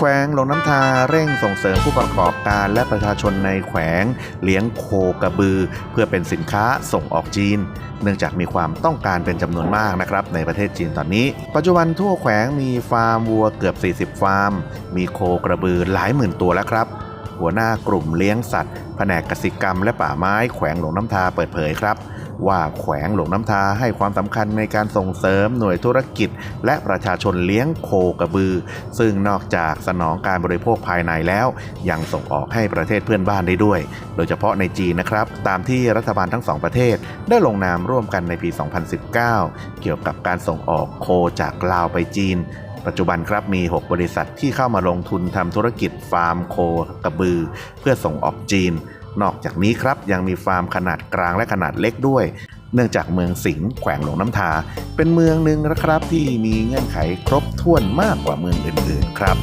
แขวงหลงน้ำทาเร่งส่งเสริมผู้ประกอบการและประชาชนในแขวงเลี้ยงโคกระบือ เพื่อเป็นสินค้าส่งออกจีน เนื่องจากมีความต้องการเป็นจำนวนมากนะครับในประเทศจีนตอนนี้ ปัจจุบันทั่วแขวงมีฟาร์มวัวเกือบ 40 ฟาร์ม มีโคกระบือหลายหมื่นตัวแล้วครับ หัวหน้ากลุ่มเลี้ยงสัตว์ แผนกกสิกรรมและป่าไม้แขวงหลวงน้ำทาเปิดเผยครับ ว่าแขวงหลวงน้ำทาให้ความสำคัญในการส่งเสริมหน่วยธุรกิจ และประชาชนเลี้ยงโคกระบือ ซึ่งนอกจากสนองการบริโภคภายในแล้ว ยังส่งออกให้ประเทศเพื่อนบ้านได้ด้วย โดยเฉพาะในจีนนะครับ ตามที่รัฐบาลทั้งสองประเทศ ได้ลงนามร่วมกันในปี 2019 เกี่ยวกับการส่งออกโคจากลาวไปจีน ปัจจุบันครับมี 6 บริษัทที่เข้ามาลงทุนทำธุรกิจฟาร์มโคกระบือ เพื่อส่งออกจีน นอกจากนี้ครับยังมีฟาร์มขนาดกลางและขนาดเล็กด้วย เนื่องจากเมืองสิงห์แขวงหลวงน้ำทา เป็นเมืองหนึ่งนะครับที่มีเงื่อนไขครบถ้วนมากกว่าเมืองอื่นๆครับ